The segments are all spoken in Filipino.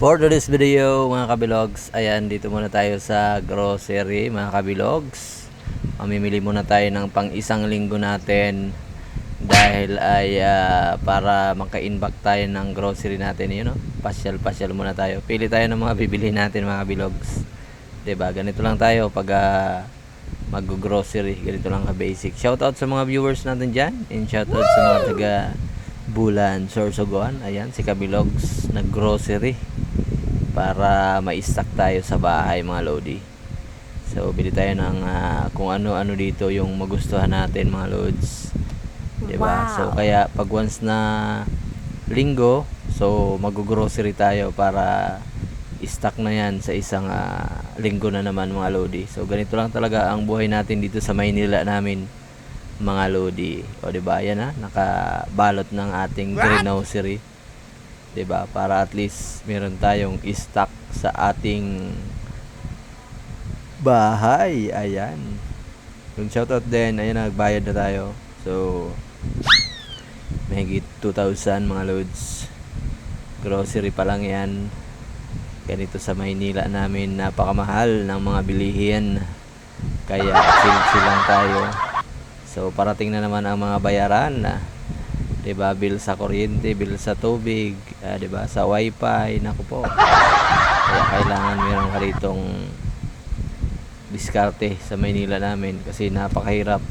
For today's video mga kabilogs, ayan dito muna tayo sa grocery mga kabilogs. Mamimili muna tayo ng pang isang linggo natin dahil ay ah, para maka-inback tayo ng grocery natin, yun know? Pasyal-pasyal muna tayo. Pili tayo ng mga bibili natin mga kabilogs. 'Di ba? Ganito lang tayo pag ah, mag-grocery. Ganito lang ka-basic. Shoutout sa mga viewers natin dyan. And shoutout sa mga taga Bulan, Sorsogon. Ayan, si Kabilogs nag-grocery para ma-stock tayo sa bahay mga Lodi. So, bili tayo ng ah, kung ano-ano dito yung magustuhan natin mga Lods. 'Di ba? Wow. So, kaya pag once na linggo, so mag-grocery tayo para stock na yan sa isang ah, linggo na naman mga Lodi. So, ganito lang talaga ang buhay natin dito sa Maynila namin mga Lodi. O, 'di ba? Yan ha, nakabalot ng ating greenhousery. 'Di ba? Para at least meron tayong stock sa ating bahay. Ayan. Yung shoutout din, ayan nagbayad na tayo. So mahigit 2,000 mga loads. Grocery pa lang 'yan. Ganito sa Maynila namin napakamahal ng mga bilihin. Kaya chill lang tayo. So parating na naman ang mga bayaran na 'di ba bill sa kuryente, bill sa tubig, ah, 'di ba sa wifi, naku po. Kaya kailangan meron ka ritong diskarte sa Maynila namin kasi napakahirap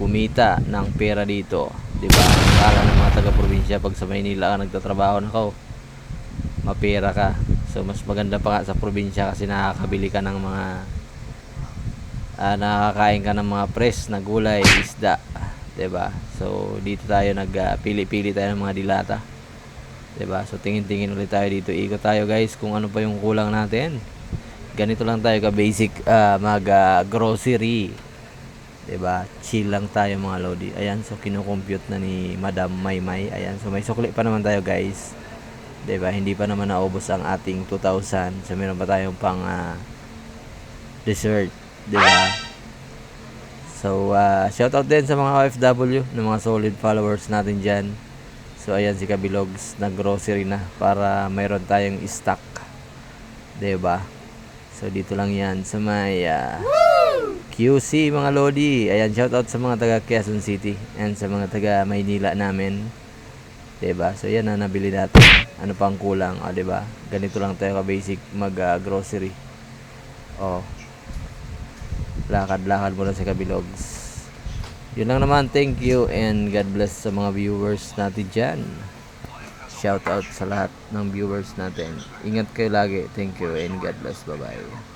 kumita ng pera dito, 'di ba? Akala ng mga taga-probinsya pag sa Maynila ka nagtatrabaho nako, mapera ka. So mas maganda pa nga sa probinsya kasi nakakabili ka ng mga ah, nakakain ka ng mga fresh na gulay, isda, ba? So dito tayo nagpili-pili tayo ng mga dilata. 'Di ba? So tingin-tingin ulit tayo dito. Ikot tayo guys kung ano pa yung kulang natin. Ganito lang tayo ka basic mag ah, grocery. 'Di ba? Chill lang tayo mga lodi. Ayan, so kino-compute na ni Madam Maymay. Ayan, so may sukli pa naman tayo guys. 'Di ba? Hindi pa naman naubos ang ating 2,000. So meron pa tayong pang ah, dessert, 'di ba? So, uh, shoutout din sa mga OFW na mga solid followers natin dyan. So, ayan si Kabilogs, nag-grocery na para mayroon tayong stock. ba? So, dito lang yan sa may ah, QC mga Lodi. Ayan, shoutout sa mga taga Quezon City and sa mga taga Maynila namin. ba? So, yan na nabili natin. Ano pang kulang, o 'di ba? Ganito lang tayo ka-basic mag-grocery. oh lakad-lakad muna sa Kabilogs. Yun lang naman, thank you and God bless sa mga viewers natin dyan. Shout out sa lahat ng viewers natin. Ingat kayo lagi. Thank you and God bless. Bye-bye.